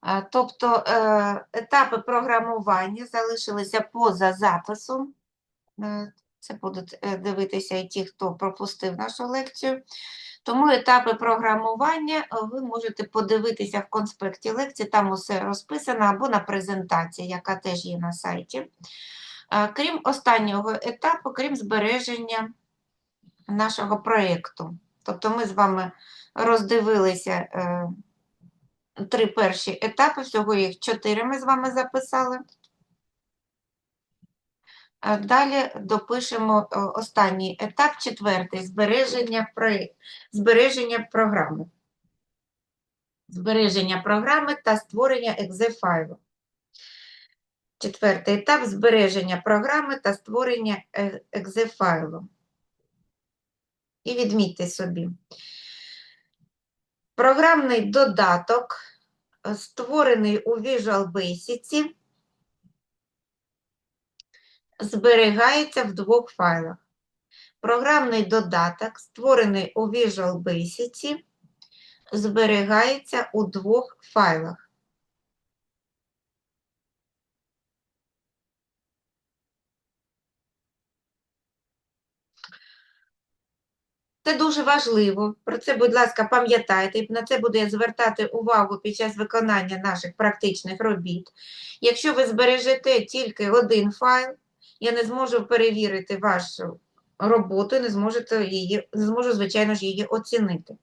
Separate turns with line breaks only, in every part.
А, Тобто е, етапи програмування залишилися поза записом. Е, Це будуть е, дивитися і ті, хто пропустив нашу лекцію. Тому етапи програмування е, ви можете подивитися в конспекті лекції, там усе розписано, або на презентації, яка теж є на сайті. Е, Крім останнього етапу, крім збереження нашого проєкту. Тобто ми з вами роздивилися е, три перші етапи, всього їх чотири ми з вами записали. Далі допишемо е, останній етап, четвертий збереження, збереження програми. Збереження програми та створення exe файлу. Четвертий етап збереження програми та створення е, exe файлу. І відмітьте собі. Програмний додаток, е, створений у Visual Basic, зберігається в двох файлах. Програмний додаток, створений у Visual Basic, зберігається у двох файлах. Це дуже важливо. Про це, будь ласка, пам'ятайте, і на це буду я звертати увагу під час виконання наших практичних робіт. Якщо ви збережете тільки один файл, я не зможу перевірити вашу роботу, не зможете її, не зможу, звичайно ж, її оцінити.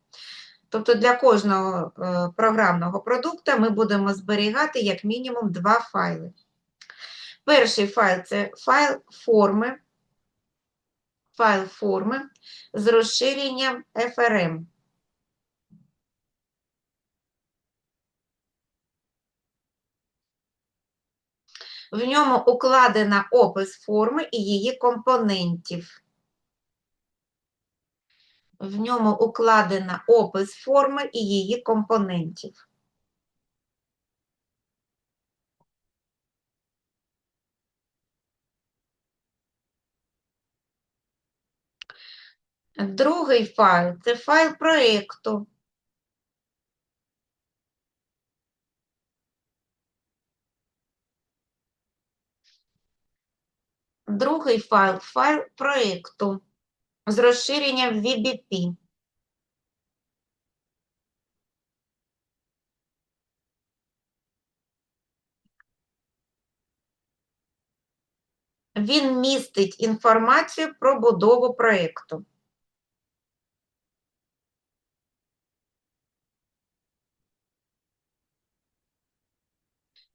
Тобто для кожного е, програмного продукту ми будемо зберігати як мінімум два файли. Перший файл це файл форми, файл форми з розширенням FRM. В ньому укладена опис форми і її компонентів. В ньому укладена опис форми і її компонентів. Другий файл це файл проєкту. Другий файл файл проєкту з розширенням VBP. Він містить інформацію про будову проєкту.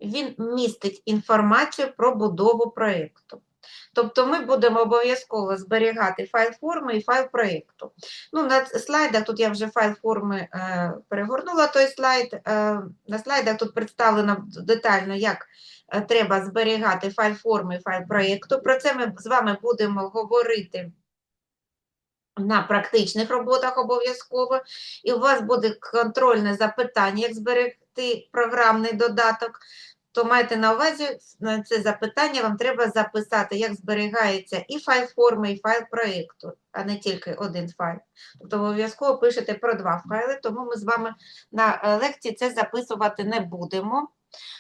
Він містить інформацію про будову проєкту. Тобто ми будемо обов'язково зберігати файл форми і файл проєкту. Ну, на слайдах тут я вже файл форми е, перегорнула той слайд. Е, на слайдах тут представлено детально, як е, треба зберігати файл форми і файл проєкту. Про це ми з вами будемо говорити на практичних роботах обов'язково. І у вас буде контрольне запитання, як зберегти програмний додаток то майте на увазі на це запитання, вам треба записати, як зберігається і файл форми, і файл проєкту, а не тільки один файл. Тобто обов'язково пишете про два файли, тому ми з вами на е, лекції це записувати не будемо.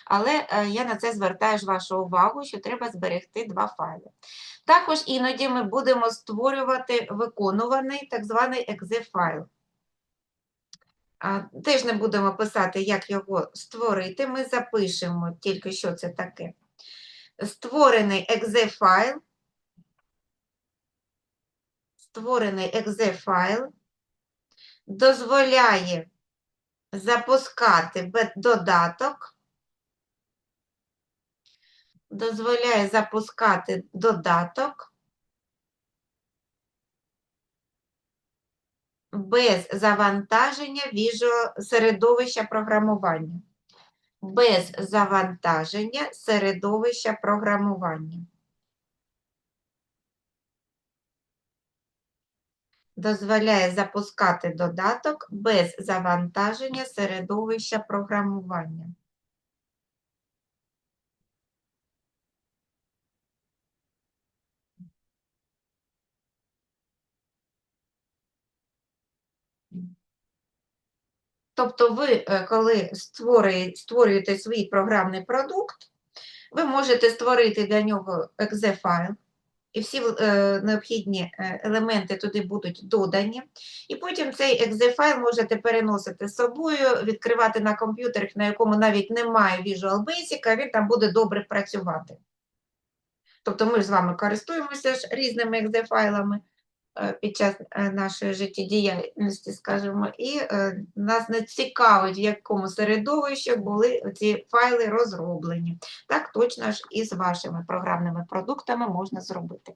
Але е, я на це звертаю вашу увагу, що треба зберегти два файли. Також іноді ми будемо створювати виконуваний так званий exe файл. Теж не будемо писати, як його створити. Ми запишемо тільки, що це таке. Створений exe файл. Створений exe файл дозволяє запускати додаток. Дозволяє запускати додаток без завантаження середовища програмування. Без завантаження середовища програмування. Дозволяє запускати додаток без завантаження середовища програмування. Тобто ви, е, коли створює- створюєте свій програмний продукт, ви можете створити для нього exe файл, і всі е, необхідні е, елементи туди будуть додані. І потім цей exe файл можете переносити з собою, відкривати на комп'ютерах, на якому навіть немає Visual Basic, а він там буде добре працювати. Тобто ми з вами користуємося ж різними exe файлами під час е, нашої життєдіяльності, скажімо, і е, нас не цікавить, в якому середовищі були ці файли розроблені. Так точно ж і з вашими програмними продуктами можна зробити.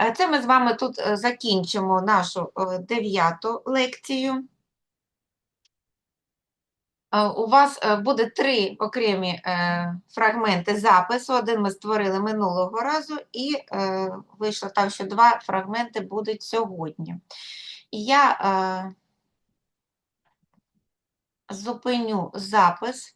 Е, Це ми з вами тут е, закінчимо нашу е, дев'яту лекцію. Е, У вас е, буде три окремі е, фрагменти запису. Один ми створили минулого разу, і вийшло так, що два фрагменти будуть сьогодні. Я зупиню запис.